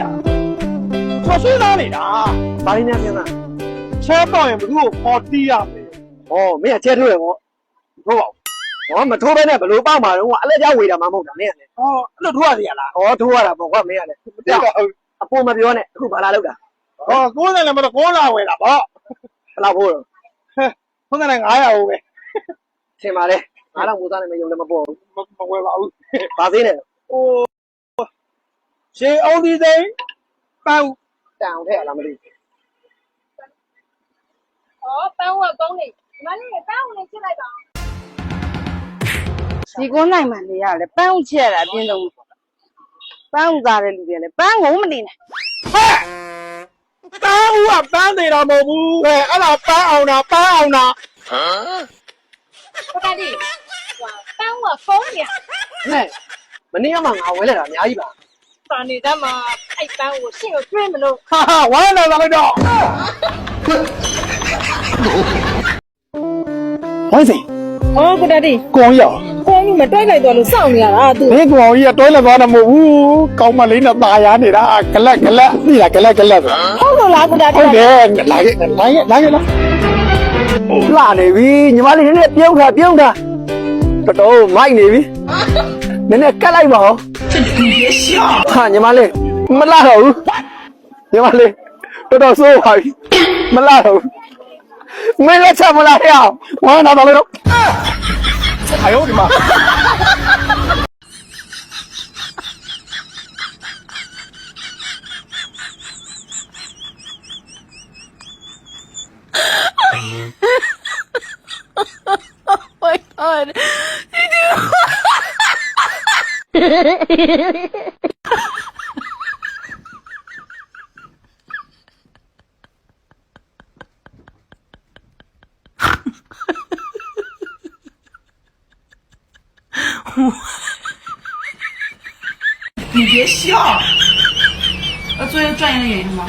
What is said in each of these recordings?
ရဆော်ဆွေးသားနေတာဘာရင်းများပြန်လားချဲတော့ရင်ဘယ်သူ့ကိုခေါ်တီးရမလဲဩမင်းကကျဲထိုးတယ်ဗောထိုးပါဦးဟောမထိုးဘဲနဲ့ဘလို့ပေါက်မှာတော့အလက်ကြောဝေတာမှမဟုတ်တာမင်းကလည်းဟောအဲ့လိုထိုးရစီရလားဩထိုးရတာပေါ့ကွာမင်းကလည်းတက်တော့အပေါ်မပြောနဲ့အခုဘာလာလောက်တာဟောကိုယ်နဲ့လည်းမတော့ကိုလာဝယ်တာဗောဘယ်လောက်ဖို့တော့ကိုယ်နဲ့900ဟုတ်ပဲထင်ပါလေအားတော့မူသားနဲ့မယုံလည်းမပေါ်ဘူးမဝယ်ပါဘူးဘာသေးနဲ့ဟို ရေအုံးဒီသိန်းပေါက်တန်အောင်ထည့်ရလားမသိဘူးဩပန်းဝက်ကုန်းလေးဒီမလေးပန်းဝက်လေးချက်လိုက်ပါဒီကုန်းလိုက်မှနေရတယ်ပန်းဥချက်ရတာအပြင်းဆုံးပန်းဥစားတဲ့လူတွေကလည်းပန်းငုံမနေနဲ့ဟဲ့ပန်းဥကပန်းနေတာမဟုတ်ဘူးဟဲ့အဲ့ဒါပန်းအောင်တာပန်းအောင်တာဟမ်ပကတိပန်းဝက်ဖုန်းရဟဲ့မနေ့ကမှငါဝဲလာတာအများကြီးပါ ပါနေတတ်မှာအဲ့ပန်းကိုရှင့်ကိုတွေးမလို့ဟာဟာဝမ်းလာပါမယ်တော့ဝိုင်းစိဟောကုတတိကိုအောင်ရအောင်ခေါင်းကြီးမတွိုက်လိုက်တော့လို့စောင့်နေရတာသူဘယ်ကိုအောင်ကြီးကတွဲလက်သွားတာမဟုတ်ဘူးကောင်းမလေးနဲ့ตายရနေတာဂလက်ဂလက်သိလားဂလက်ဂလက်ပဲဟုတ်လို့လားကုတတိဟုတ်တယ်လာခဲ့လာခဲ့လာခဲ့လားလာနေပြီညီမလေးနည်းနည်းပြုံးတာပြုံးတာတော်တော်မိုက်နေပြီ နည်းနည်းကတ်လိုက်ပါဦးဟာညီမလေးမလာတော့ဘူးညီမလေးတော်တော်ဆိုးပါပြီမလာတော့ဘူးမင်းလက်ချက်မလာရအောင်ဝမ်းနာတော့လို့အယောဒီမှာ Oh my god. 哈哈哈你别笑。呃，作为专业的演员吗？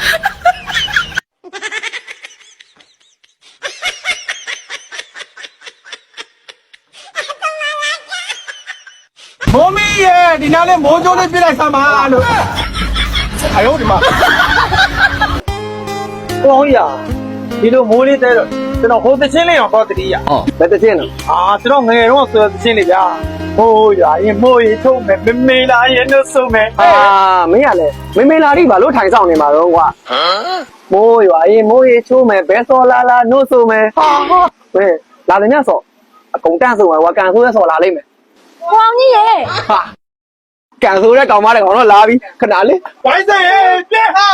我妹耶，你俩人莫叫的比来上嘛。哎呦我的妈！不容易啊！你的毛里在在那猴子心里养搞子里呀？哦，没得心了。啊，这种我绒是心里的。哎呀，一摸一出门，没没拉烟都收没。啊，没呀嘞，没拉烟吧？路太脏了嘛，老哥。哎呀，一摸一出门，别说拉拉都收没。好。喂，拉人家说，公干是我？我干出来说拉里没？ ကိုအောင်ကြီးရေဟာကန်ဆိုးတဲ့ကောင်မတဲ့ကောင်တော့လာပြီခဏလေးဝိုင်းစဲပြက်ဟာ